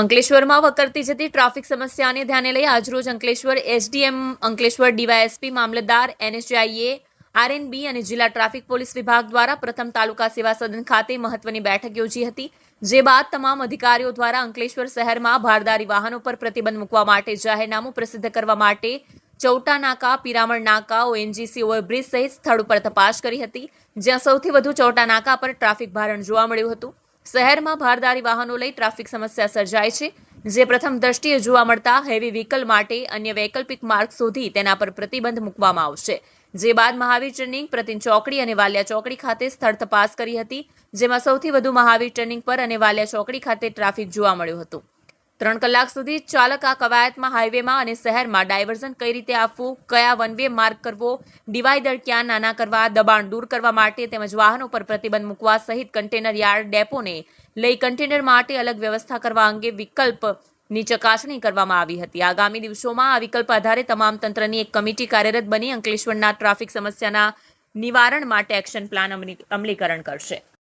અંકલેશ્વરમાં વકરતી જતી ટ્રાફિક સમસ્યાને ધ્યાને લઈ આજરોજ અંકલેશ્વર એસડીએમ, અંકલેશ્વર ડીવાયએસપી મામલતદાર, એનએસજીઆઈએ, આરએનબી અને જિલ્લા ટ્રાફિક પોલીસ વિભાગ દ્વારા પ્રથમ તાલુકા સેવા સદન ખાતે મહત્વની બેઠક યોજી હતી, જે બાદ તમામ અધિકારીઓ દ્વારા અંકલેશ્વર શહેરમાં ભારદારી વાહનો પર પ્રતિબંધ મૂકવા માટે જાહેરનામું પ્રસિદ્ધ કરવા માટે ચૌટા નાકા, પિરામણ નાકા, ઓએનજીસી, ઓવરબ્રિજ સહિત સ્થળ ઉપર તપાસ કરી હતી, જ્યાં સૌથી વધુ ચૌટા નાકા પર ટ્રાફિક ભારણ જોવા મળ્યું હતું. શહેરમાં ભારદારી વાહનો લઈ ટ્રાફિક સમસ્યા સર્જાય છે, જે પ્રથમ દ્રષ્ટિએ જોવા મળતા હેવી વ્હીકલ માટે અન્ય વૈકલ્પિક માર્ગ શોધી તેના પર પ્રતિબંધ મૂકવામાં આવશે. જે બાદ મહાવીર ટર્નિંગ પ્રતિન ચોકડી અને વાલિયા ચોકડી ખાતે સ્થળ તપાસ કરી હતી, જેમાં સૌથી વધુ મહાવીર ટર્નિંગ પર અને વાલિયા ચોકડી ખાતે ટ્રાફિક જોવા મળ્યું હતું. ત્રણ કલાક સુધી ચાલક આ કવાયતમાં હાઈવેમાં અને શહેરમાં ડાયવર્ઝન કઈ રીતે આપવું, કયા વનવે માર્ગ કરવો, ડિવાઈડર ક્યાં નાના કરવા, દબાણ દૂર કરવા માટે તેમજ વાહનો પર પ્રતિબંધ મૂકવા સહિત કન્ટેનર યાર્ડ ડેપોને લઈ કન્ટેનર માટે અલગ વ્યવસ્થા કરવા અંગે વિકલ્પની ચકાસણી કરવામાં આવી હતી. આગામી દિવસોમાં આ વિકલ્પ આધારે તમામ તંત્રની એક કમિટી કાર્યરત બની અંકલેશ્વરના ટ્રાફિક સમસ્યાના નિવારણ માટે એક્શન પ્લાન અમલી- અમલીકરણ કરશે.